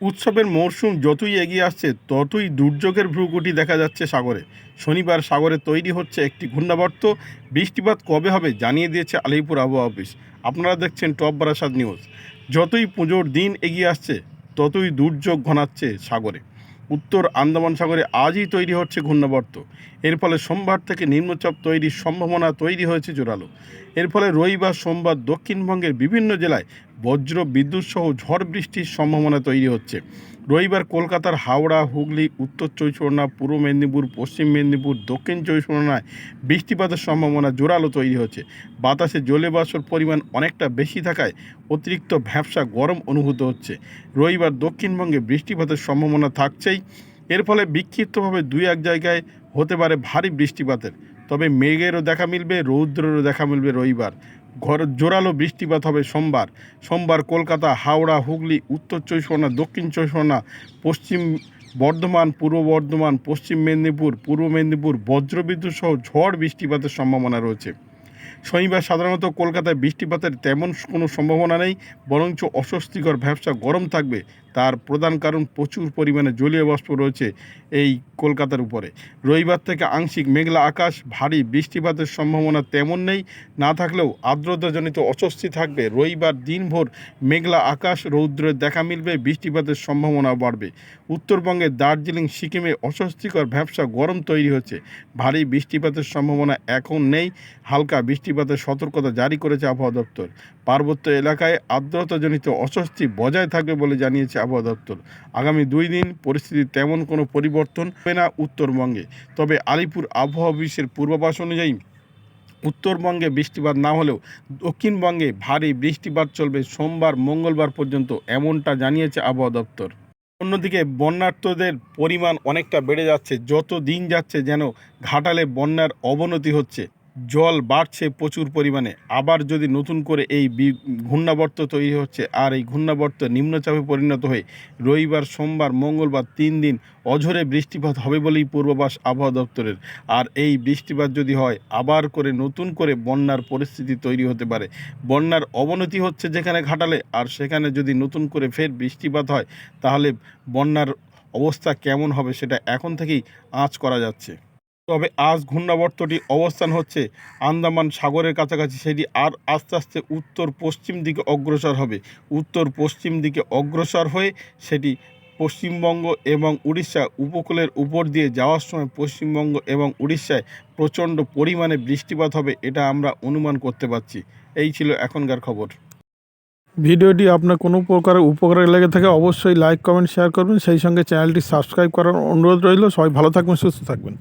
উৎসবের মরশুম যতই এগিয়ে আসছে, ততই দুর্যোগের ভ্রুকুটি দেখা যাচ্ছে সাগরে। শনিবার সাগরে তৈরি হচ্ছে একটি ঘূর্ণাবর্ত। বৃষ্টিপাত কবে হবে জানিয়ে দিয়েছে আলিপুর আবহাওয়া অফিস। আপনারা দেখছেন টপ বারাসাত নিউজ। যতই পুজোর দিন এগিয়ে আসছে, ততই দুর্যোগ ঘনাচ্ছে সাগরে। উত্তর আন্দামান সাগরে আজই তৈরি হচ্ছে ঘূর্ণাবর্ত। এর ফলে সোমবার থেকে নিম্নচাপ তৈরির সম্ভাবনা তৈরি হয়েছে জোরালো। এর ফলে রবিবার, সোমবার দক্ষিণবঙ্গের বিভিন্ন জেলায় বজ্র, বিদ্যুৎ সহ ঝড় বৃষ্টির সম্ভাবনা তৈরি হচ্ছে। রবিবার কলকাতার হাওড়া, হুগলি, উত্তর চব্বিশ পূর্ব মেদিনীপুর, পশ্চিম মেদিনীপুর, দক্ষিণ চব্বিশ পরগনায় বৃষ্টিপাতের সম্ভাবনা জোরালো তৈরি হচ্ছে। বাতাসে জলে বাষ্পর পরিমাণ অনেকটা বেশি থাকায় অতিরিক্ত ভ্যাবসা গরম অনুভূত হচ্ছে। রবিবার দক্ষিণবঙ্গে বৃষ্টিপাতের সম্ভাবনা থাকছেই। এর ফলে বিক্ষিপ্তভাবে দুই এক জায়গায় হতে পারে ভারী বৃষ্টিপাতের। তবে মেঘেরও দেখা মিলবে, রৌদ্রেরও দেখা মিলবে রবিবার। ঘর জোরালো বৃষ্টিপাত হবে সোমবার। সোমবার কলকাতা, হাওড়া, হুগলি, উত্তর চব্বিশ দক্ষিণ চব্বিশ পশ্চিম বর্ধমান, পূর্ব বর্ধমান, পশ্চিম মেদিনীপুর, পূর্ব মেদিনীপুর, বজ্রবিদ্যুৎ সহ ঝড় বৃষ্টিপাতের সম্ভাবনা রয়েছে। শনিবার সাধারণত কলকাতায় বৃষ্টিপাতের তেমন কোনো সম্ভাবনা নেই, বরঞ্চ অস্বস্তিকর ব্যবসা গরম থাকবে তার প্রধান কারণ প্রচুর পরিমাণে জলীয় বাষ্প রয়েছে এই কলকাতার উপরে। রবিবার থেকে আংশিক মেঘলা আকাশ, ভারী বৃষ্টিপাতের সম্ভাবনা তেমন নেই। না থাকলেও আর্দ্রতাজনিত অস্বস্তি থাকবে। রবিবার দিনভর মেঘলা আকাশ, রৌদ্রের দেখা মিলবে, বৃষ্টিপাতের সম্ভাবনা বাড়বে। উত্তরবঙ্গে দার্জিলিং, সিকিমে অস্বস্তিকর ব্যবসা গরম তৈরি হচ্ছে। ভারী বৃষ্টিপাতের সম্ভাবনা এখন নেই। হালকা বৃষ্টিপাতের সতর্কতা জারি করেছে আবহাওয়া দপ্তর। পার্বত্য এলাকায় আর্দ্রতাজনিত অস্বস্তি বজায় থাকবে বলে জানিয়েছে আবহাওয়া দপ্তর। আগামী দুই দিন পরিস্থিতি তেমন কোনো পরিবর্তন হবে না উত্তরবঙ্গে। তবে আলিপুর আবহাওয়া অফিসের পূর্বাভাস অনুযায়ী উত্তরবঙ্গে বৃষ্টিপাত না হলেও দক্ষিণবঙ্গে ভারী বৃষ্টিপাত চলবে সোমবার, মঙ্গলবার পর্যন্ত এমনটা জানিয়েছে আবহাওয়া দপ্তর। অন্যদিকে বন্যার্থদের পরিমাণ অনেকটা বেড়ে যাচ্ছে। যত দিন যাচ্ছে যেন ঘাটালে বন্যার অবনতি হচ্ছে। জল বাড়ছে প্রচুর পরিমাণে। আবার যদি নতুন করে এই ঘূর্ণাবর্ত তৈরি হচ্ছে আর এই ঘূর্ণাবর্ত নিম্নচাপে পরিণত হয়ে রবিবার, সোমবার, মঙ্গলবার তিন দিন অঝরে বৃষ্টিপাত হবে বলেই পূর্বাভাস আবহাওয়া দপ্তরের। আর এই বৃষ্টিপাত যদি হয়, আবার করে নতুন করে বন্যার পরিস্থিতি তৈরি হতে পারে। বন্যার অবনতি হচ্ছে যেখানে ঘাটালে, আর সেখানে যদি নতুন করে ফের বৃষ্টিপাত হয়, তাহলে বন্যার অবস্থা কেমন হবে সেটা এখন থেকেই আঁচ করা যাচ্ছে। তবে আজ ঘূর্ণাবর্তটি অবস্থান হচ্ছে আন্দামান সাগরের কাছাকাছি। সেটি আর আস্তে আস্তে উত্তর পশ্চিম দিকে অগ্রসর হবে। উত্তর পশ্চিম দিকে অগ্রসর হয়ে সেটি পশ্চিমবঙ্গ এবং উড়িষ্যা উপকূলের উপর দিয়ে যাওয়ার সময় পশ্চিমবঙ্গ এবং উড়িষ্যায় প্রচণ্ড পরিমাণে বৃষ্টিপাত হবে, এটা আমরা অনুমান করতে পারছি। এই ছিল এখনকার খবর। ভিডিওটি আপনার কোনো প্রকার উপকারে লেগে থাকে অবশ্যই লাইক, কমেন্ট, শেয়ার করবেন। সেই সঙ্গে চ্যানেলটি সাবস্ক্রাইব করার অনুরোধ রইল। সবাই ভালো থাকবেন, সুস্থ থাকবেন।